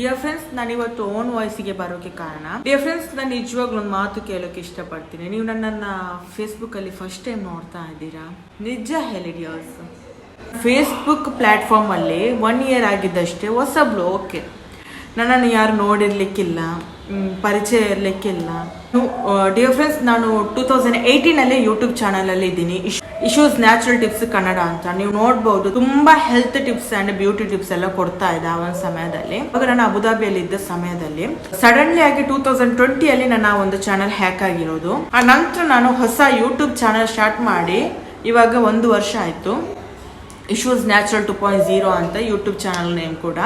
Dear friends ನಾನು ಇವತ್ತು own ವಾಯ್ಸಿಗೆ ಬರೋಕೆ ಕಾರಣ. ಡಿಯರ್ ಫ್ರೆಂಡ್ಸ್ ನಾನು ನಿಜವಾಗ್ಲೂ ಒಂದು ಮಾತು ಕೇಳೋಕೆ ಇಷ್ಟಪಡ್ತೀನಿ. ನೀವು ನನ್ನನ್ನ ಫೇಸ್ಬುಕ್ ಅಲ್ಲಿ ಫಸ್ಟ್ ಟೈಮ್ ನೋಡ್ತಾ ಇದ್ದೀರಾ? ನಿಜ ಹೇಳಿ ಡಿಯರ್ಸ್ ಫೇಸ್ಬುಕ್ ಅಲ್ಲಿ ಒನ್ ಇಯರ್ ಆಗಿದ್ದಷ್ಟೇ ಹೊಸಬ್ಳು ಓಕೆ ನನ್ನನ್ನು ಯಾರು ನೋಡಿರ್ಲಿಕ್ಕಿಲ್ಲ ಪರಿಚಯ ಇರಲಿಕ್ಕಿಲ್ಲ. ಡಿಯರ್ ಫ್ರೆಂಡ್ಸ್ ನಾನು ಟೂ ತೌಸಂಡ್ ಏಯ್ಟೀನಲ್ಲಿ ಯೂಟ್ಯೂಬ್ ಚಾನಲಲ್ಲಿ ಇದ್ದೀನಿ. ಇಶ್ಯೂಸ್ ನ್ಯಾಚುರಲ್ ಟಿಪ್ಸ್ ಕನ್ನಡ ಅಂತ. ನೀವು ನೋಡ್ಬೋದು, ತುಂಬ health tips and beauty tips ಎಲ್ಲ ಕೊಡ್ತಾ ಇದ್ದೆ ಆ ಒಂದು ಸಮಯದಲ್ಲಿ. ಇವಾಗ ನಾನು ಅಬುದಾಬಿಯಲ್ಲಿ ಇದ್ದ ಸಮಯದಲ್ಲಿ. ಸಡನ್ಲಿ ಆಗಿ ಟೂ ತೌಸಂಡ್ ಟ್ವೆಂಟಿಯಲ್ಲಿ ನನ್ನ ಒಂದು ಚಾನಲ್ ಹ್ಯಾಕ್ ಆಗಿರೋದು. ಆ ನಂತರ ನಾನು ಹೊಸ ಯೂಟ್ಯೂಬ್ ಚಾನಲ್ ಸ್ಟಾರ್ಟ್ ಮಾಡಿ, ಇವಾಗ ಒಂದು ವರ್ಷ ಆಯಿತು. Issues natural two point zero ಅಂತ ಯೂಟ್ಯೂಬ್ ಚಾನಲ್ ನೇಮ್ ಕೂಡ.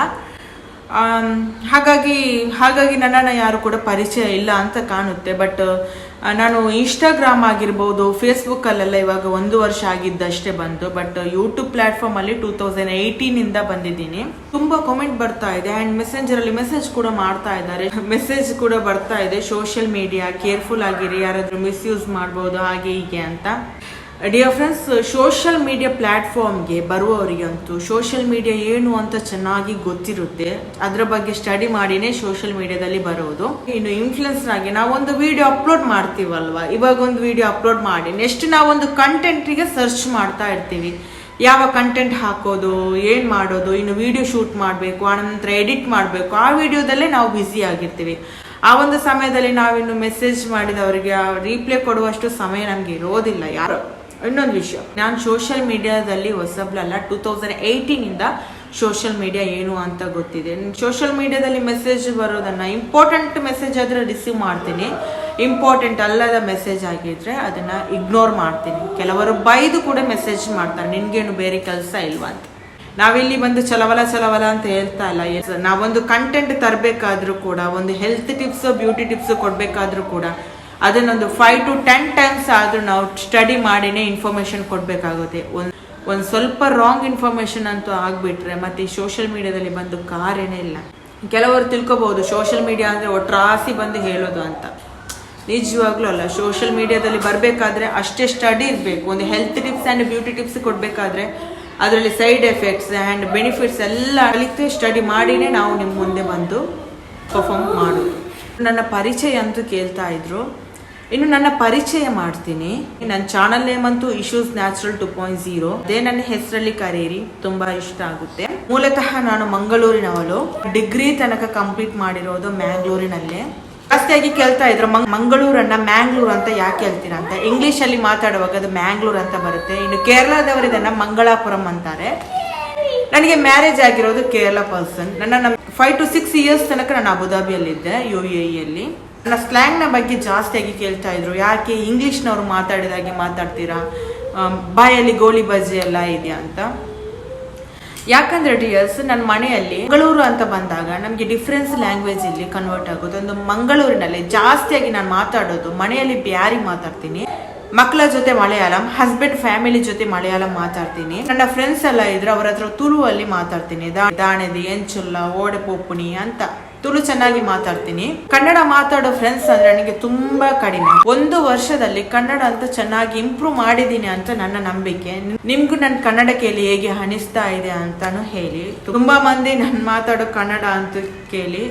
ಹಾಗಾಗಿ ಹಾಗಾಗಿ ನನ್ನನ್ನು ಯಾರು ಕೂಡ ಪರಿಚಯ ಇಲ್ಲ ಅಂತ ಕಾಣುತ್ತೆ. ಬಟ್ ನಾನು ಇನ್ಸ್ಟಾಗ್ರಾಮ್ ಆಗಿರ್ಬೋದು ಫೇಸ್ಬುಕ್ಕಲ್ಲೆಲ್ಲ ಇವಾಗ ಒಂದು ವರ್ಷ ಆಗಿದ್ದಷ್ಟೇ ಬಂತು ಬಟ್ ಯೂಟ್ಯೂಬ್ ಪ್ಲ್ಯಾಟ್ಫಾರ್ಮಲ್ಲಿ ಟೂ ತೌಸಂಡ್ ಏಯ್ಟೀನಿಂದ ಬಂದಿದ್ದೀನಿ. ತುಂಬ ಕಾಮೆಂಟ್ ಬರ್ತಾ ಇದೆ. ಆ್ಯಂಡ್ ಮೆಸೆಂಜರಲ್ಲಿ ಮೆಸೇಜ್ ಕೂಡ ಮಾಡ್ತಾ ಇದ್ದಾರೆ. ಮೆಸೇಜ್ ಕೂಡ ಬರ್ತಾ ಇದೆ. ಸೋಷಿಯಲ್ ಮೀಡಿಯಾ ಕೇರ್ಫುಲ್ ಆಗಿರಿ. ಯಾರಾದರೂ ಮಿಸ್ಯೂಸ್ ಮಾಡ್ಬೋದು, ಹಾಗೆ ಹೀಗೆ ಅಂತ. ಡಿಯರ್ ಫ್ರೆಂಡ್ಸ್ ಸೋಷಿಯಲ್ ಮೀಡಿಯಾ ಪ್ಲಾಟ್ಫಾರ್ಮ್ಗೆ ಬರುವವರಿಗಂತೂ ಸೋಷಿಯಲ್ ಮೀಡಿಯಾ ಏನು ಅಂತ ಚೆನ್ನಾಗಿ ಗೊತ್ತಿರುತ್ತೆ. ಅದರ ಬಗ್ಗೆ ಸ್ಟಡಿ ಮಾಡಿನೇ ಸೋಷಿಯಲ್ ಮೀಡಿಯಾದಲ್ಲಿ ಬರೋದು. ಇನ್ನು ಇನ್ಫ್ಲುಯೆನ್ಸರ್ ಆಗಿ ನಾವೊಂದು ವಿಡಿಯೋ ಅಪ್ಲೋಡ್ ಮಾಡ್ತೀವಲ್ವ? ಇವಾಗ ಒಂದು ವಿಡಿಯೋ ಅಪ್ಲೋಡ್ ಮಾಡಿ ನೆಕ್ಸ್ಟ್ ನಾವೊಂದು ಕಂಟೆಂಟಿಗೆ ಸರ್ಚ್ ಮಾಡ್ತಾ ಇರ್ತೀವಿ. ಯಾವ ಕಂಟೆಂಟ್ ಹಾಕೋದು, ಏನು ಮಾಡೋದು, ಇನ್ನು ವಿಡಿಯೋ ಶೂಟ್ ಮಾಡಬೇಕು, ಆನಂತರ ಎಡಿಟ್ ಮಾಡಬೇಕು, ಆ ವಿಡಿಯೋದಲ್ಲೇ ನಾವು ಬ್ಯುಸಿ ಆಗಿರ್ತೀವಿ. ಆ ಒಂದು ಸಮಯದಲ್ಲಿ ನಾವಿನ್ನು ಮೆಸೇಜ್ ಮಾಡಿದವರಿಗೆ ರೀಪ್ಲೈ ಕೊಡುವಷ್ಟು ಸಮಯ ನಮಗೆ ಇರೋದಿಲ್ಲ. ಯಾರು ಇನ್ನೊಂದು ವಿಷಯ. ನಾನು ಸೋಷಿಯಲ್ ಮೀಡಿಯಾದಲ್ಲಿ ಹೊಸಬ್ಲಲ್ಲ ಟೂ ತೌಸಂಡ್ ಏಯ್ಟೀನಿಂದ ಸೋಷಿಯಲ್ ಮೀಡಿಯಾ ಏನು ಅಂತ ಗೊತ್ತಿದೆ. ಸೋಷಿಯಲ್ ಮೀಡಿಯಾದಲ್ಲಿ ಮೆಸೇಜ್ ಬರೋದನ್ನ ಇಂಪಾರ್ಟೆಂಟ್ ಮೆಸೇಜ್ ಆದರೆ ರಿಸೀವ್ ಮಾಡ್ತೀನಿ. ಇಂಪಾರ್ಟೆಂಟ್ ಅಲ್ಲದ ಮೆಸೇಜ್ ಆಗಿದ್ರೆ ಅದನ್ನ ಇಗ್ನೋರ್ ಮಾಡ್ತೀನಿ. ಕೆಲವರು ಬೈದು ಕೂಡ ಮೆಸೇಜ್ ಮಾಡ್ತಾರೆ, ನಿನಗೇನು ಬೇರೆ ಕೆಲಸ ಇಲ್ವಾ ಅಂತ. ನಾವಿಲ್ಲಿ ಬಂದು ಚಲವಲ ಚಲವಲ ಅಂತ ಹೇಳ್ತಾ ಇಲ್ಲ. ನಾವೊಂದು ಕಂಟೆಂಟ್ ತರಬೇಕಾದ್ರೂ ಕೂಡ, ಒಂದು ಹೆಲ್ತ್ ಟಿಪ್ಸ್ ಬ್ಯೂಟಿ ಟಿಪ್ಸ್ ಕೊಡಬೇಕಾದ್ರೂ ಕೂಡ ಅದನ್ನೊಂದು ಫೈವ್ ಟು ಟೆನ್ ಟೈಮ್ಸ್ ಆದರೂ ನಾವು ಸ್ಟಡಿ ಮಾಡಿನೇ ಇನ್ಫಾರ್ಮೇಶನ್ ಕೊಡಬೇಕಾಗುತ್ತೆ. ಒಂದು ಒಂದು ಸ್ವಲ್ಪ ರಾಂಗ್ ಇನ್ಫಾರ್ಮೇಶನ್ ಅಂತೂ ಆಗಿಬಿಟ್ರೆ ಮತ್ತು ಈ ಸೋಷಿಯಲ್ ಮೀಡಿಯಾದಲ್ಲಿ ಬಂದು ಕಾರೇನೇ ಇಲ್ಲ. ಕೆಲವರು ತಿಳ್ಕೊಬೋದು ಸೋಷಿಯಲ್ ಮೀಡಿಯಾ ಅಂದರೆ ಒಟ್ರಾಸಿ ಬಂದು ಹೇಳೋದು ಅಂತ. ನಿಜವಾಗ್ಲೂ ಅಲ್ಲ ಸೋಷಿಯಲ್ ಮೀಡಿಯಾದಲ್ಲಿ ಬರಬೇಕಾದ್ರೆ ಅಷ್ಟೇ ಸ್ಟಡಿ ಇರಬೇಕು. ಒಂದು health tips and beauty tips ಕೊಡಬೇಕಾದ್ರೆ ಅದರಲ್ಲಿ ಸೈಡ್ ಎಫೆಕ್ಟ್ಸ್ ಆ್ಯಂಡ್ ಬೆನಿಫಿಟ್ಸ್ ಎಲ್ಲ ಅಳಿತೆ ಸ್ಟಡಿ ಮಾಡಿನೇ ನಾವು ನಿಮ್ಮ ಮುಂದೆ ಬಂದು ಪರ್ಫಾರ್ಮ್ ಮಾಡೋದು. ನನ್ನ ಪರಿಚಯ ಅಂತೂ ಕೇಳ್ತಾ ಇದ್ರು. ಇನ್ನು ನನ್ನ ಪರಿಚಯ ಮಾಡ್ತೀನಿ. ನನ್ನ ಚಾನಲ್ ನೇಮ್ ಅಂತೂ issues natural two point zero ಅದೇ ನನ್ನ ಹೆಸರಲ್ಲಿ ಕರೀರಿ, ತುಂಬಾ ಇಷ್ಟ ಆಗುತ್ತೆ. ಮೂಲತಃ ನಾನು ಮಂಗಳೂರಿನವಳು. ಡಿಗ್ರಿ ತನಕ ಕಂಪ್ಲೀಟ್ ಮಾಡಿರೋದು ಮ್ಯಾಂಗ್ಳೂರಿನಲ್ಲೇ. ಜಾಸ್ತಿಯಾಗಿ ಕೇಳ್ತಾ ಇದ್ರು ಮಂಗ್- ಮಂಗಳೂರನ್ನ ಮ್ಯಾಂಗ್ಳೂರ್ ಅಂತ ಯಾಕೆ ಹೇಳ್ತೀರಾ ಅಂತ. ಇಂಗ್ಲಿಷ್ ಅಲ್ಲಿ ಮಾತಾಡುವಾಗ ಅದು ಮ್ಯಾಂಗ್ಳೂರ್ ಅಂತ ಬರುತ್ತೆ. ಇನ್ನು ಕೇರಳದವರು ಇದನ್ನ ಮಂಗಳಾಪುರಂ ಅಂತಾರೆ. ನನಗೆ ಮ್ಯಾರೇಜ್ ಆಗಿರೋದು ಕೇರಳ ಪರ್ಸನ್ ನನ್ನ ಫೈವ್ ಟು ಸಿಕ್ಸ್ ಇಯರ್ಸ್ ತನಕ ನಾನು ಅಬುದಾಬಿಯಲ್ಲಿದ್ದೆ ಯು ಎ ಅಲ್ಲಿ. ನನ್ನ ಸ್ಲ್ಯಾಂಗ್ನ ಬಗ್ಗೆ ಜಾಸ್ತಿಯಾಗಿ ಕೇಳ್ತಾ ಇದ್ರು. ಯಾಕೆ ಇಂಗ್ಲೀಷ್ನವ್ರು ಮಾತಾಡಿದಾಗೆ ಮಾತಾಡ್ತೀರಾ? ಬಾಯಲ್ಲಿ ಗೋಳಿ ಬಜ್ಜಿ ಎಲ್ಲ ಇದೆಯಾ ಅಂತ. ಯಾಕಂದ್ರೆ ಡಿಯರ್ಸ್ ನನ್ನ ಮನೆಯಲ್ಲಿ ಮಂಗಳೂರು ಅಂತ ಬಂದಾಗ ನಮಗೆ ಡಿಫ್ರೆನ್ಸ್ ಲ್ಯಾಂಗ್ವೇಜ್ ಇಲ್ಲಿ ಕನ್ವರ್ಟ್ ಆಗೋದು. ಒಂದು ಮಂಗಳೂರಿನಲ್ಲಿ ಜಾಸ್ತಿಯಾಗಿ ನಾನು ಮಾತಾಡೋದು, ಮನೆಯಲ್ಲಿ ಬ್ಯಾರಿ ಮಾತಾಡ್ತೀನಿ. ಮಕ್ಕಳ ಜೊತೆ ಮಲಯಾಳಂ ಹಸ್ಬೆಂಡ್ ಫ್ಯಾಮಿಲಿ ಜೊತೆ ಮಲಯಾಳಂ ಮಾತಾಡ್ತೀನಿ. ನನ್ನ ಫ್ರೆಂಡ್ಸ್ ಎಲ್ಲ ಇದ್ರೆ ಅವ್ರ ಹತ್ರ ತುಳುವಲ್ಲಿ ಮಾತಾಡ್ತೀನಿ. ದಾಣೆದಿ ಎಂಚುಲ್ಲ ಓಡೆ, ಪೋಪುಣಿ ಅಂತ. ತುಳು ಚೆನ್ನಾಗಿ ಮಾತಾಡ್ತೀನಿ. ಕನ್ನಡ ಮಾತಾಡೋ ಫ್ರೆಂಡ್ಸ್ ಅಂದ್ರೆ ನನಗೆ ತುಂಬಾ ಕಡಿಮೆ. ಒಂದು ವರ್ಷದಲ್ಲಿ ಕನ್ನಡ ಅಂತ ಚೆನ್ನಾಗಿ ಇಂಪ್ರೂವ್ ಮಾಡಿದೀನಿ ಅಂತ ನನ್ನ ನಂಬಿಕೆ. ನಿಮ್ಗೂ ನನ್ನ ಕನ್ನಡ ಕೇಳಿ ಹೇಗೆ ಅನಿಸ್ತಾ ಇದೆ ಅಂತಾನು ಹೇಳಿ. ತುಂಬಾ ಮಂದಿ ನಾನು ಮಾತಾಡೋ ಕನ್ನಡ ಅಂತ ಕೇಳಿ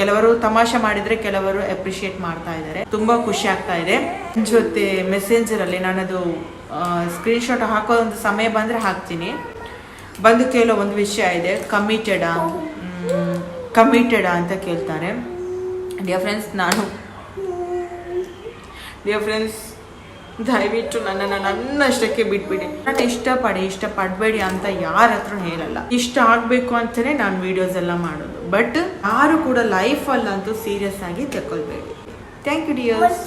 ಕೆಲವರು ತಮಾಷೆ ಮಾಡಿದ್ರೆ ಕೆಲವರು ಅಪ್ರಿಶಿಯೇಟ್ ಮಾಡ್ತಾ ಇದ್ದಾರೆ. ತುಂಬಾ ಖುಷಿ ಆಗ್ತಾ ಇದೆ. ಜೊತೆ ಮೆಸೇಂಜರ್ ಅಲ್ಲಿ ಸ್ಕ್ರೀನ್ ಶಾಟ್ ಹಾಕೋ ಒಂದು ಸಮಯ ಬಂದ್ರೆ ಹಾಕ್ತೀನಿ. ಬಂದು ಕೇಳೋ ಒಂದು ವಿಷಯ ಇದೆ ಕಮಿಟೆಡಾ ಕಮಿಟೆಡಾ ಅಂತ ಕೇಳ್ತಾರೆ. ಡಿಯರ್ ಫ್ರೆಂಡ್ಸ್ ನಾನು ಡಿಯರ್ ಫ್ರೆಂಡ್ಸ್ ದಯವಿಟ್ಟು ನನ್ನನ್ನು ನನ್ನಷ್ಟಕ್ಕೆ ಬಿಟ್ಬಿಡಿ. ನಾನು ಇಷ್ಟಪಡಿ, ಇಷ್ಟಪಡಬೇಡಿ ಅಂತ ಯಾರ ಹತ್ರ ಹೇಳಲ್ಲ. ಇಷ್ಟ ಆಗಬೇಕು ಅಂತಲೇ ನಾನು ವಿಡಿಯೋಸ್ ಎಲ್ಲ ಮಾಡೋದು. ಬಟ್ ಯಾರು ಕೂಡ ಲೈಫಲ್ಲಂತೂ ಸೀರಿಯಸ್ ಆಗಿ ತಗೊಳ್ಬೇಡಿ ಥ್ಯಾಂಕ್ ಯು ಡಿಯರ್ಸ್